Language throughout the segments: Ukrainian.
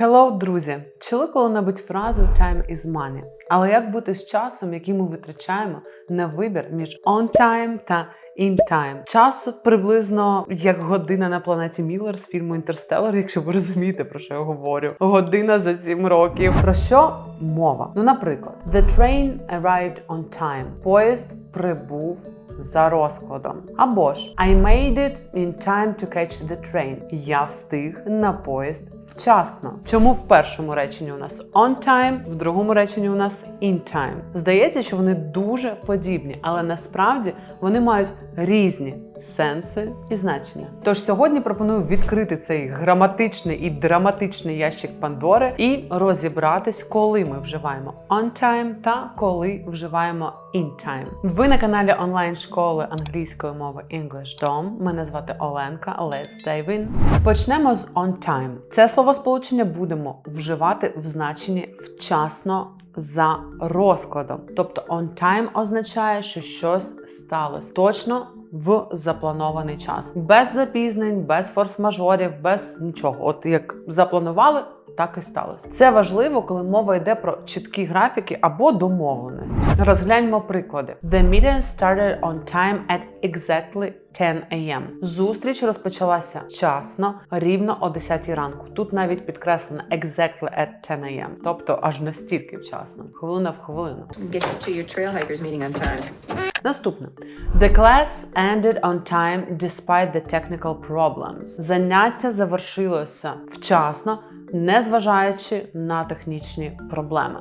Hello, друзі! Чули коли-небудь фразу time is money? Але як бути з часом, який ми витрачаємо на вибір між on time та in time? Час приблизно як година на планеті Міллер з фільму Інтерстеллар, якщо ви розумієте, про що я говорю. Година за 7 років. Про що мова? Ну, наприклад, The train arrived on time. Поїзд прибув за розкладом. Або ж I made it in time to catch the train. Я встиг на поїзд вчасно. Чому в першому реченні у нас on time, в другому реченні у нас in time? Здається, що вони дуже подібні, але насправді вони мають різні сенси і значення. Тож сьогодні пропоную відкрити цей граматичний і драматичний ящик Пандори і розібратись, коли ми вживаємо on time та коли вживаємо in time. Ви на каналі онлайн школи англійської мови English Dom. Мене звати Оленка. Let's dive in. Почнемо з on time. Це словосполучення будемо вживати в значенні вчасно. За розкладом, тобто on time означає, що щось сталося точно в запланований час, без запізнень, без форс-мажорів, без нічого. От як запланували, так і сталося. Це важливо, коли мова йде про чіткі графіки або домовленості. Розгляньмо приклади. The meeting started on time at exactly 10 a.m. Зустріч розпочалася вчасно, рівно о 10 ранку. Тут навіть підкреслено exactly at 10 a.m. Тобто аж настільки вчасно, хвилина в хвилину. Get to your trail hikers meeting on time. Наступне. The class ended on time despite the technical problems. Заняття завершилося вчасно, незважаючи на технічні проблеми.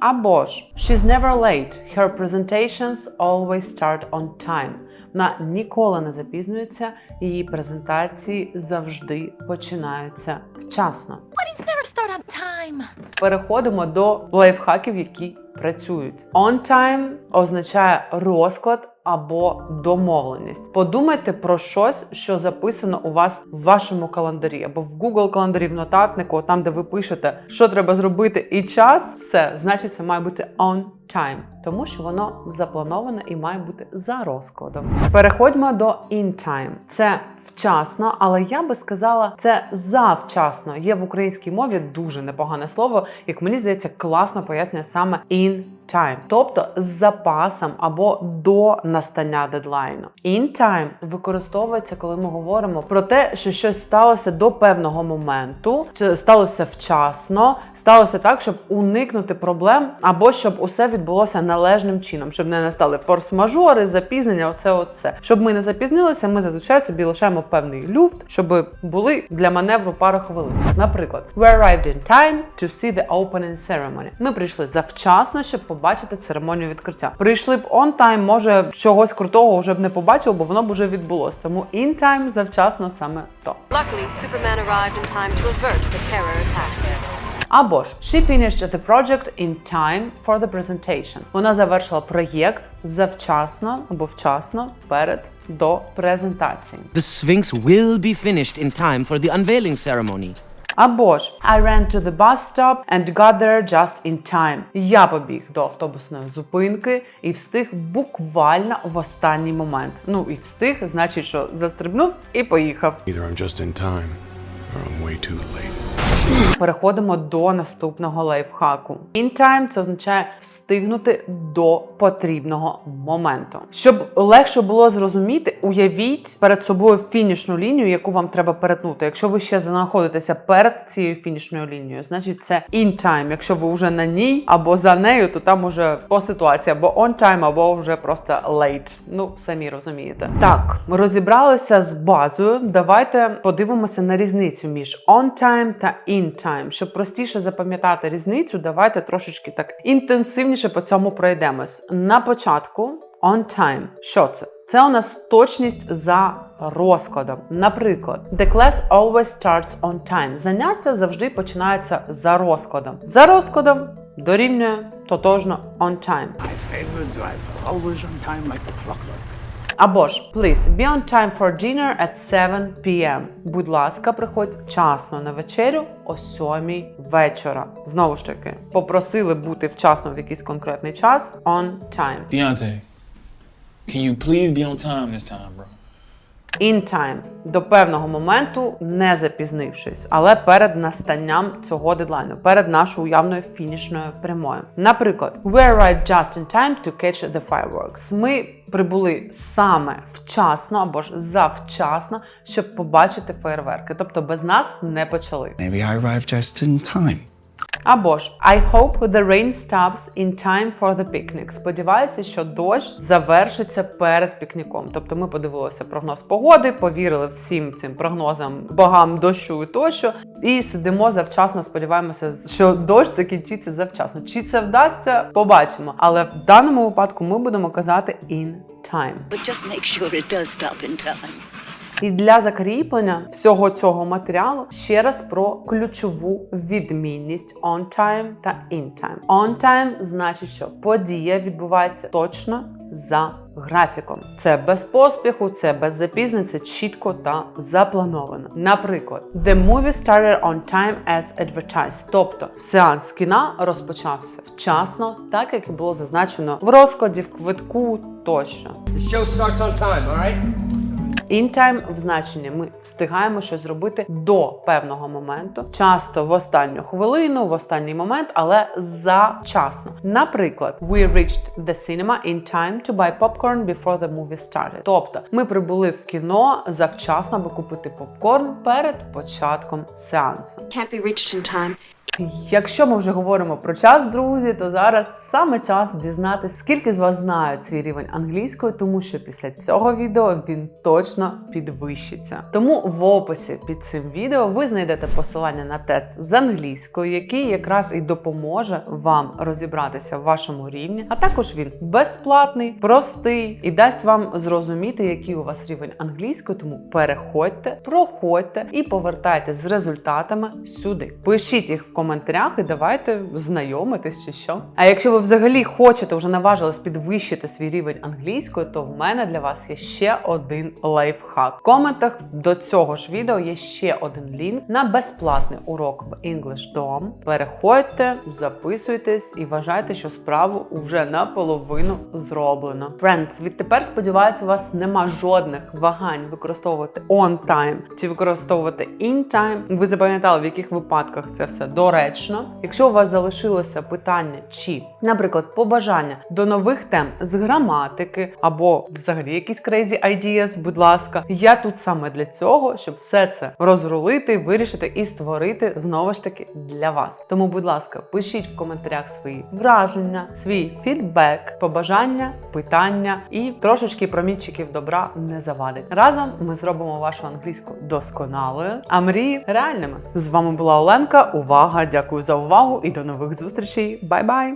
Або ж She's never late. Her presentations always start on time. Вона ніколи не запізнюється, її презентації завжди починаються вчасно. Weddings never start on time. Переходимо до лайфхаків, які працюють. On time означає розклад або домовленість. Подумайте про щось, що записано у вас в вашому календарі, або в Google календарі в нотатнику, там де ви пишете, що треба зробити, і час, все, значить, це має бути on time, тому що воно заплановане і має бути за розкладом. Переходьмо до in time. Це вчасно, але я би сказала, це завчасно. Є в українській мові дуже непогане слово, як мені здається, класно пояснює саме in time, тобто з запасом або до настання дедлайну. In time використовується, коли ми говоримо про те, що щось сталося до певного моменту, чи сталося вчасно, сталося так, щоб уникнути проблем, або щоб усе відбулося належним чином, щоб не настали форс-мажори, запізнення. Оце от все. Щоб ми не запізнилися, ми зазвичай собі лишаємо певний люфт, щоб були для маневру пару хвилин. Наприклад, we arrived in time to see the opening ceremony. Ми прийшли завчасно, щоб побачити церемонію відкриття. Прийшли б on time, може чогось крутого вже б не побачив, бо воно б вже відбулося. Тому in time завчасно саме то. Luckily, Superman arrived in time to avert the terror attack. Або ж she finished the project in time for the presentation. Вона завершила проєкт завчасно або вчасно перед до презентації. The Sphinx will be finished in time for the unveiling ceremony. Або ж I ran to the bus stop and got there just in time. Я побіг до автобусної зупинки і встиг буквально в останній момент. Ну і встиг, значить, що застрибнув і поїхав. Either I'm just in time or I'm way too late. Переходимо до наступного лайфхаку. In time це означає встигнути до потрібного моменту. Щоб легше було зрозуміти, уявіть перед собою фінішну лінію, яку вам треба перетнути. Якщо ви ще знаходитеся перед цією фінішною лінією, значить це in time. Якщо ви вже на ній або за нею, то там уже по ситуації або on time, або вже просто late. Ну, самі розумієте. Так, розібралися з базою. Давайте подивимося на різницю між on time та in time. Щоб простіше запам'ятати різницю, давайте трошечки так інтенсивніше по цьому пройдемось. На початку on time. Що це? Це у нас точність за розкладом. Наприклад, the class always starts on time. Заняття завжди починається за розкладом. За розкладом дорівнює тотожно on time. My favorite driver, always on time like a clockwork. Або ж please be on time for dinner at 7 p.m. Будь ласка, приходь вчасно на вечерю о 7 вечора. Знову ж таки, попросили бути вчасно в якийсь конкретний час on time. Deontay, can you please be on time this time, bro? In time до певного моменту, не запізнившись, але перед настанням цього дедлайну, перед нашою уявною фінішною прямою. Наприклад, we arrived just in time to catch the fireworks. Ми прибули саме вчасно або ж завчасно, щоб побачити фейерверки. Тобто без нас не почали. Maybe I arrived just in time. Або ж I hope the rain stops in time for the picnic. Сподіваюся, що дощ завершиться перед пікніком. Тобто ми подивилися прогноз погоди, повірили всім цим прогнозам богам дощу і тощо, і сидимо завчасно. Сподіваємося, що дощ закінчиться завчасно. Чи це вдасться, побачимо. Але в даному випадку ми будемо казати in time. But just make sure it does stop in time. І для закріплення всього цього матеріалу ще раз про ключову відмінність on time та in time. On time значить, що подія відбувається точно за графіком. Це без поспіху, це без запізнень, це чітко та заплановано. Наприклад, the movie started on time as advertised. Тобто сеанс кіна розпочався вчасно, так як і було зазначено в розкладі, в квитку тощо. The show starts on time, all right? In time в значенні ми встигаємо щось зробити до певного моменту, часто в останню хвилину, в останній момент, але завчасно. Наприклад, we reached the cinema in time to buy popcorn before the movie started. Тобто, ми прибули в кіно завчасно, аби купити попкорн перед початком сеансу. Can't be reached in time. Якщо ми вже говоримо про час, друзі, то зараз саме час дізнатися, скільки з вас знають свій рівень англійської, тому що після цього відео він точно підвищиться. Тому в описі під цим відео ви знайдете посилання на тест з англійської, який якраз і допоможе вам розібратися в вашому рівні. А також він безплатний, простий і дасть вам зрозуміти, який у вас рівень англійської. Тому переходьте, проходьте і повертайтесь з результатами сюди. Пишіть їх в коментарях і давайте знайомитись чи що. А якщо ви взагалі хочете вже наважились підвищити свій рівень англійської, то в мене для вас є ще один лайфхак. В коментах до цього ж відео є ще один лінк на безплатний урок в English Dom. Переходьте, записуйтесь і вважайте, що справу вже наполовину зроблено. Friends, відтепер сподіваюся, у вас нема жодних вагань використовувати on time чи використовувати in time. Ви запам'ятали, в яких випадках це все доречно. Якщо у вас залишилося питання чи, наприклад, побажання до нових тем з граматики або взагалі якісь crazy ideas, будь ласка, я тут саме для цього, щоб все це розрулити, вирішити і створити знову ж таки для вас. Тому, будь ласка, пишіть в коментарях свої враження, свій фідбек, побажання, питання і трошечки промінчиків добра не завадить. Разом ми зробимо вашу англійську досконалою, а мрії реальними. З вами була Оленка. Увага! Дякую за увагу і до нових зустрічей. Бай-бай!